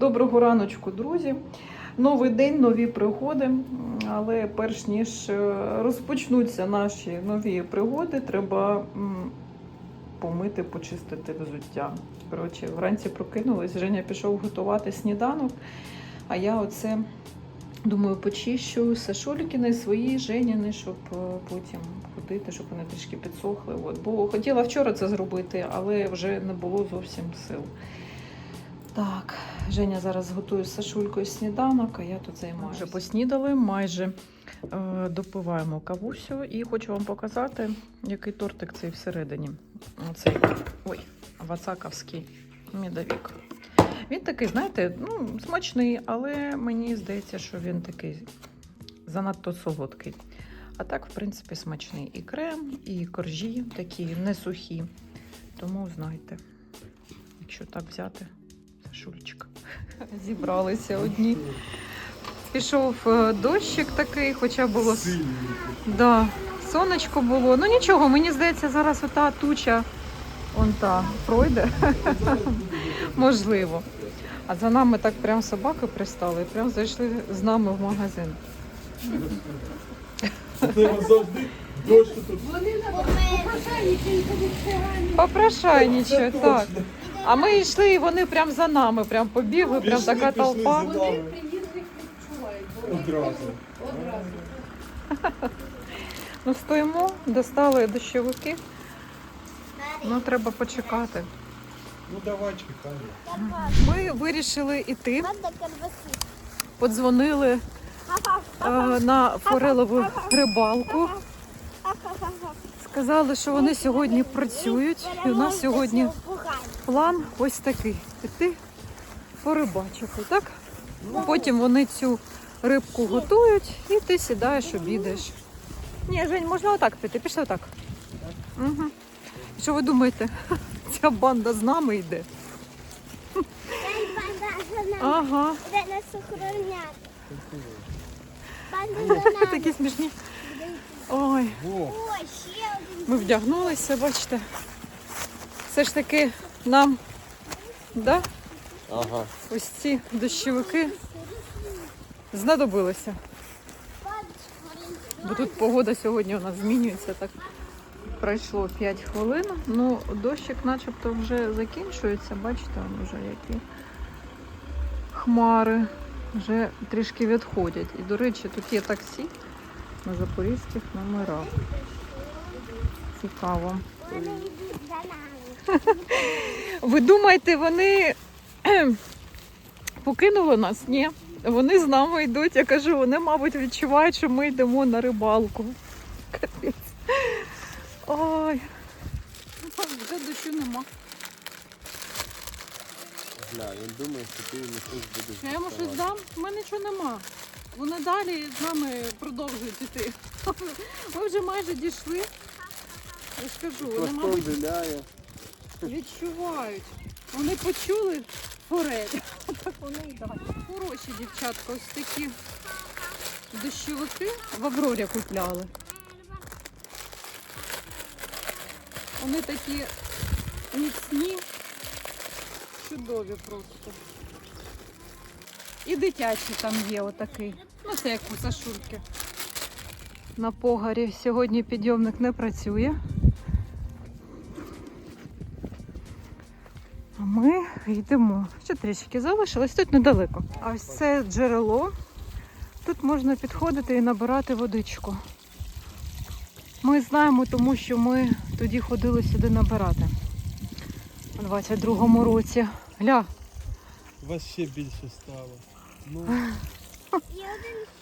Доброго раночку, друзі. Новий день, нові пригоди. Але перш ніж е, розпочнуться наші нові пригоди, треба помити, почистити взуття. Коротше, вранці прокинулась, Женя пішов готувати сніданок, а я оце. Думаю, почищу Сашулькіни, свої, Женіни, щоб е, потім ходити, щоб вони трішки підсохли. От. Бо хотіла вчора це зробити, але вже не було зовсім сил. Так, Женя зараз готує з Сашулькою сніданок, а я тут займаюся. Вже поснідали, майже е, допиваємо кавусю і хочу вам показати, який тортик цей всередині. Оцей, ой, вацаковський медовик. Він такий, знаєте, ну, смачний, але мені здається, що він такий занадто солодкий. А так, в принципі, смачний. І крем, і коржі такі не сухі. Тому знайте, якщо так взяти, Сашульчик. Зібралися одні. Пішов е, дощик такий, хоча було Да, сонечко було. Ну нічого, мені здається, зараз ота туча он та пройде. Можливо. А за нами так прям собаки пристали, і прям зайшли з нами в магазин. Завжди дощ тут. Попрошайничають, так. А ми йшли, і вони прям за нами, прям побігли, прям Пішли, така пішли толпа. за нами. Одразу. Ну стоїмо, достали дощовики. Ну треба почекати. Ну давай чекаємо. Ми вирішили йти, подзвонили е, на форелову рибалку. Сказали, що вони сьогодні працюють, і у нас сьогодні план ось такий: піти порибачити, так? Потім вони цю рибку готують, і ти сідаєш, обідаєш. Ні, Жень, можна отак піти, пішли отак. Угу. Що ви думаєте? Ця банда з нами йде? Ага, Де нас охороняти? Такі смішні. Ой, ми вдягнулися, бачите. Все ж таки нам, да? Ага. ось ці дощовики знадобилися. Бо тут погода сьогодні у нас змінюється. Так пройшло 5 хвилин. Ну, дощик начебто вже закінчується. Бачите, он вже які хмари вже трішки відходять. І, до речі, тут є таксі на запорізьких номерах. Цікаво. Ви думаєте, вони покинули нас? Ні. Вони з нами йдуть. Я кажу, вони, мабуть, відчувають, що ми йдемо на рибалку. Капець. Ой. Ну, Вже дощу нема. Бля, він думає, що ти йому щось будеш. Я йому щось дам, в мене нічого нема. Вони далі з нами продовжують іти. Ми вже майже дійшли. Я ж кажу, вони, мабуть. Відчувають. Вони почули форель. Вони і. Хороші дівчатка, ось такі дощовики в Аврорі купляли. Вони такі міцні, чудові просто. І дитячий там є отакий. Ну, це як у Сашурки. На погарі сьогодні підйомник не працює. А ми йдемо. Ще трішки залишилось, тут недалеко. А ось це джерело. Тут можна підходити і набирати водичку. Ми знаємо, тому що ми тоді ходили сюди набирати. У 22-му році. Гля, Вас ще більше стало. Ну,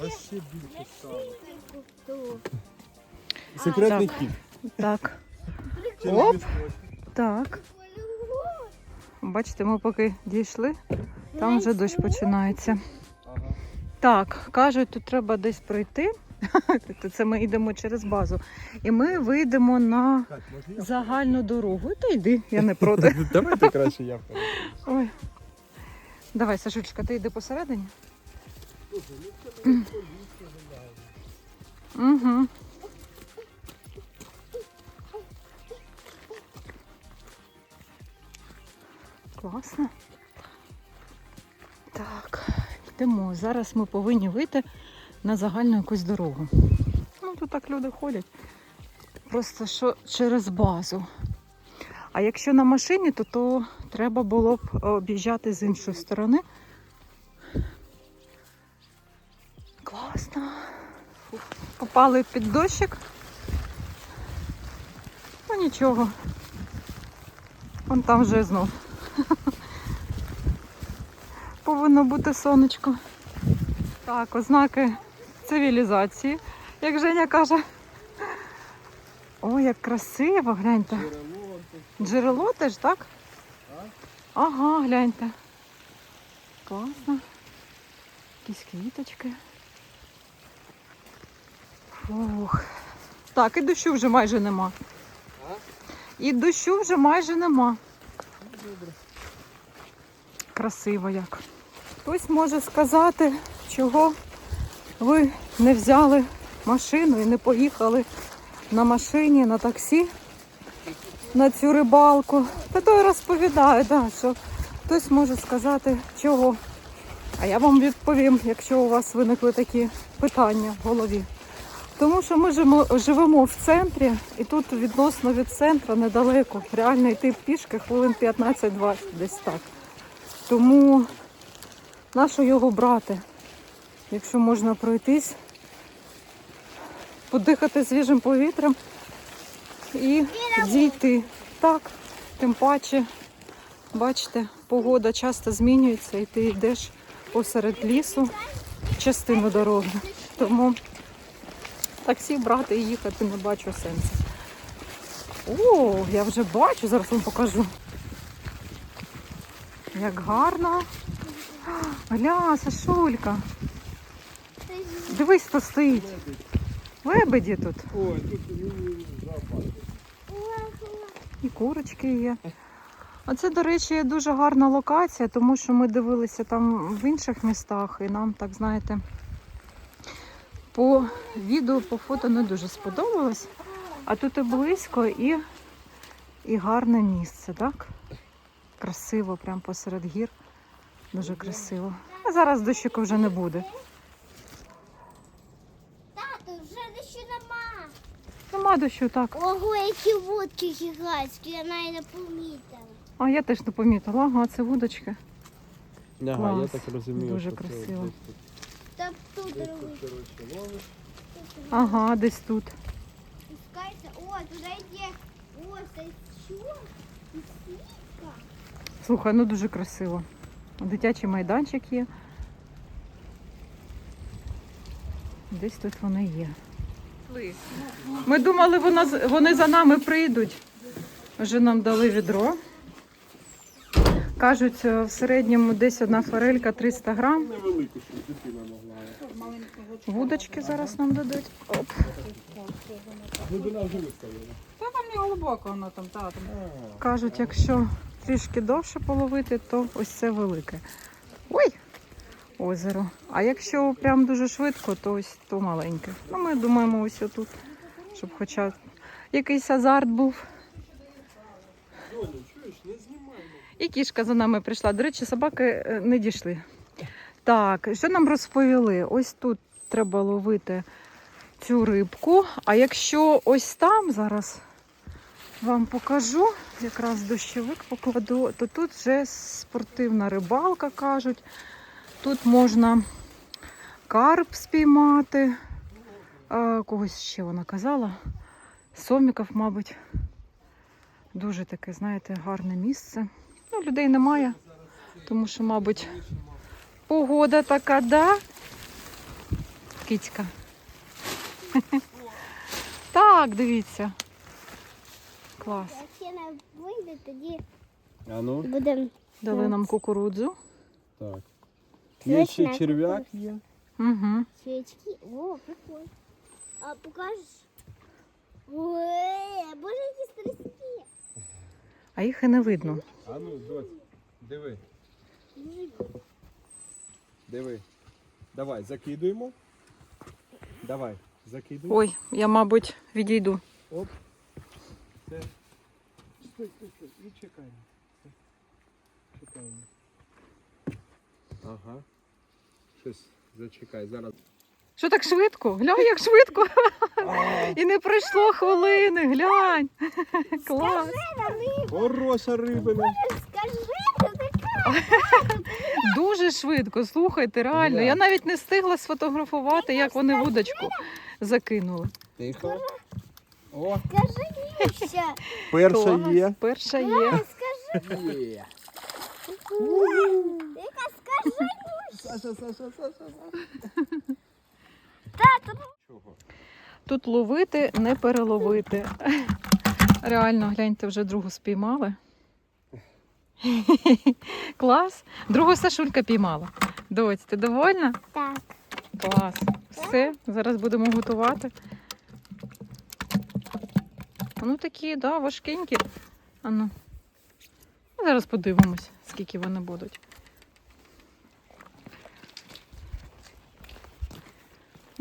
вас ще більше стало. Секретний хід. так, Оп. так. Бачите, ми поки дійшли, там вже дощ починається. Так, кажуть, тут треба десь пройти. Це ми йдемо через базу. І ми вийдемо на загальну дорогу. Та йди, я не проти. Давайте краще я. Ой. Давай, Сашучка, ти йди посередині. Угу. Класно. Так, йдемо. Зараз ми повинні вийти на загальну якусь дорогу. Ну, тут так люди ходять. Просто що через базу. А якщо на машині, то, то треба було б об'їжджати з іншої сторони. Класно. Попали під дощик. Ну нічого. Вон там вже знов. Повинно бути сонечко. Так, ознаки цивілізації, як Женя каже. Ой, як красиво, гляньте. Джерело теж, так? Ага, гляньте. Класно. Якісь квіточки. Фух. Так, і дощу вже майже нема. І дощу вже майже нема. Красиво як. Хтось може сказати, чого ви не взяли машину і не поїхали на машині, на таксі, на цю рибалку. Та то й розповідаю, да, що хтось може сказати, чого. А я вам відповім, якщо у вас виникли такі питання в голові. Тому що ми живемо, в центрі, і тут відносно від центру недалеко. Реально йти пішки хвилин 15-20 десь так. Тому нащо його брати, якщо можна пройтись, подихати свіжим повітрям і дійти. Так, тим паче, бачите, погода часто змінюється, і ти йдеш посеред лісу частину дороги. Тому таксі брати і їхати не бачу сенсу. О, я вже бачу, зараз вам покажу. Як гарно. Гля, Сашулька. Дивись, хто стоїть. Лебеді тут. Ой, тут. І курочки є. А це, до речі, дуже гарна локація, тому що ми дивилися там в інших містах, і нам, так знаєте, по відео, по фото не дуже сподобалось. А тут і близько, і, і гарне місце, так? Красиво, прямо посеред гір. Дуже красиво. А зараз дощику вже не буде. Тату, вже дощу нема. Нема дощу, так. Ого, які вудки гігантські, я навіть не помітила. А я теж не помітила. Ага, це вудочки. Ага, я так розумію, Дуже що це красиво. десь тут. Коротше, ловиш. Ага, десь тут. Спускайся. О, туди йде. О, це що? Лисичка. Слухай, ну дуже красиво. Дитячий майданчик є. Десь тут вони є. Ми думали, вона, з- вони за нами прийдуть. Вже нам дали відро. Кажуть, е, в середньому десь одна форелька 300 грам. Вудочки зараз нам дадуть. Оп. Та там не глибоко воно там, та, там. Кажуть, якщо трішки довше половити, то ось це велике. Ой! Озеро. А якщо прям дуже швидко, то ось то маленьке. Ну, ми думаємо ось отут, щоб хоча якийсь азарт був. Доню, чуєш, не знімай. ну. І кішка за нами прийшла. До речі, собаки е, не дійшли. Так, що нам розповіли? Ось тут треба ловити цю рибку. А якщо ось там зараз вам покажу, якраз дощовик покладу, то тут вже спортивна рибалка, кажуть. Тут можна карп спіймати. А, когось ще вона казала. Соміків, мабуть. Дуже таке, знаєте, гарне місце. Ну, людей немає, тому що, мабуть, погода така, да? Кицька. Так, дивіться. Клас. Якщо вийде, тоді А ну, будемо. Дали нам кукурудзу. так. Є ще черв'як є. Угу. Свічки. О, прикольно. А покажеш? Ой, боже, які страшні. А їх і не видно. А ну, доць, диви, диви. Давай, закидуємо. Давай, закидуй. Ой, я, мабуть, відійду. Оп. Це. Стой, стой, стой. І чекаємо. Чекаємо. Ага. Щось зачекай, зараз. Що так швидко? Глянь, як швидко. І не пройшло хвилини. Глянь. Клас. Хороша рибина. Скажи, така. Дуже швидко. Слухайте, реально. Я навіть не встигла сфотографувати, як вони вудочку закинули. Тихо. О, Скажи ще. перша Клас. є. Перша є. Скажи. Скажи. Саша, Саша, Саша. Тут ловити, не переловити. Реально, гляньте, вже другу спіймали. Клас. Другу Сашулька піймала. Доць, ти довольна? Так. Клас. Все, зараз будемо готувати. Ну такі, да, важкенькі. Ану. Зараз подивимось, скільки вони будуть.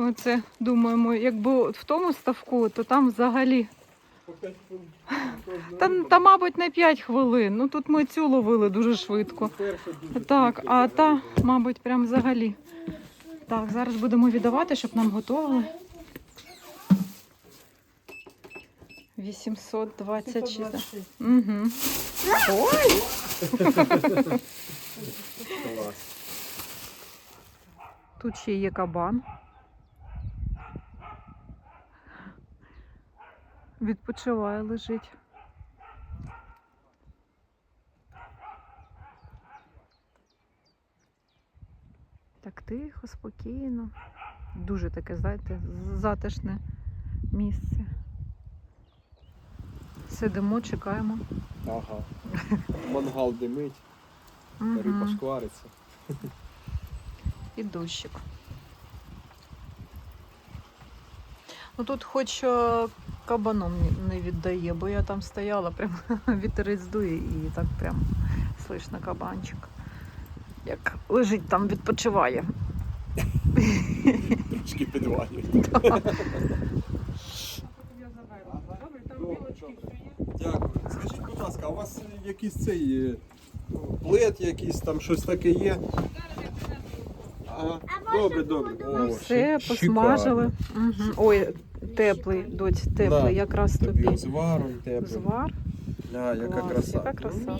Ну, це думаємо, якби в тому ставку, то там взагалі. Та, та, мабуть, не 5 хвилин. Ну тут ми цю ловили дуже швидко. Так, а та, мабуть, прям взагалі. Так, зараз будемо віддавати, щоб нам готували. 826. Угу. Ой! Тут ще є кабан. Відпочиває, лежить. Так тихо, спокійно. Дуже таке, знаєте, затишне місце. Сидимо, чекаємо. Ага. Мангал димить, риба шквариться. І дощик. Ну тут хоч е, кабаном не віддає, бо я там стояла, прям вітерець дує і так прям слышно кабанчик. Як лежить там, відпочиває. Трішки підвалює. Дякую. Скажіть, будь ласка, а у вас якийсь цей е, плед, якийсь там щось таке є? Ага. Добре, добре. О, Ну все, посмажили. Угу. Ой, теплий, доць, теплий, Да, якраз Тобі тобі. з варом тепло. Звар. Ля, яка Клас, краса. Яка краса.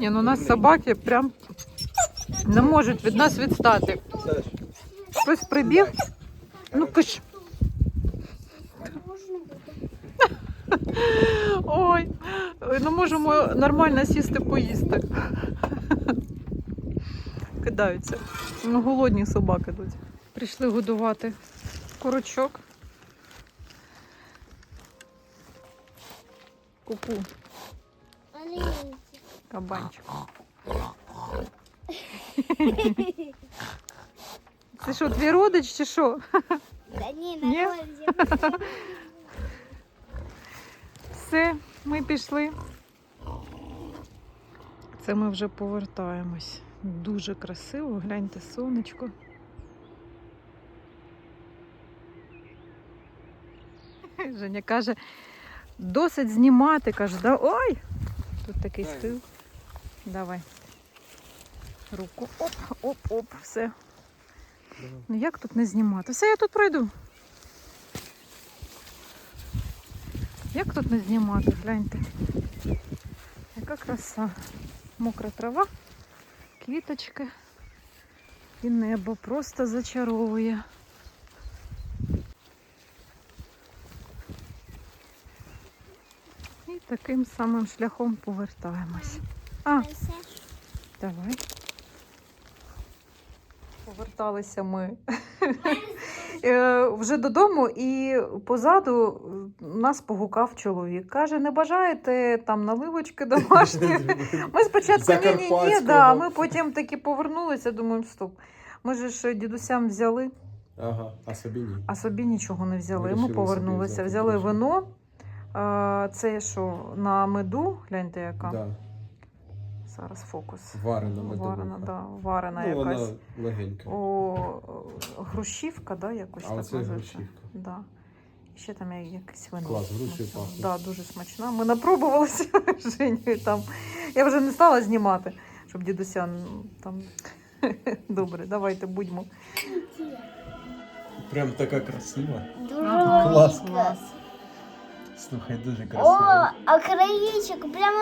Ні, ну у нас собаки прям не можуть від нас відстати. Саш, Хтось прибіг. Ну киш. Ой, не можемо нормально сісти поїсти. Кидаються. Ну, голодні собаки тут. Прийшли годувати курочок. Куку, кабанчик. Це що, твій родич чи що? Да ні, Ні? Все, ми пішли. Це ми вже повертаємось. Дуже красиво, гляньте сонечко. Женя каже, досить знімати, каже, да? ой! Тут такий стил. Давай. Руку. Оп, оп, оп, все. Ну як тут не знімати? Все, я тут пройду. Як тут не знімати? Гляньте. Яка краса. Мокра трава, квіточки і небо просто зачаровує. Таким самим шляхом повертаємось. А, Давай. Поверталися ми Е, вже додому, і позаду нас погукав чоловік. Каже: не бажаєте там наливочки домашні? Ми спочатку ні, ні, ні, да. Ми потім таки повернулися, думаємо, стоп. Ми ж дідусям взяли, Ага, а собі ні. а собі нічого не взяли. Ми повернулися. Взяли вино. А, Це що на меду, гляньте, яка. Да. Зараз фокус. Варена медовуха. Варена, да, варена Ну, якась. вона легенька. О, грушівка, да, якось а так називається. грушівка. Да. Ще там є якесь вино. Клас, смачне. пахне. Да, дуже смачна. Ми напробувалися з Женєю там. Я вже не стала знімати, щоб дідуся там Добре, давайте будьмо. Прям така красива. Дуже Клас. велика. Слухай, дуже О, красиво. а краєчок прямо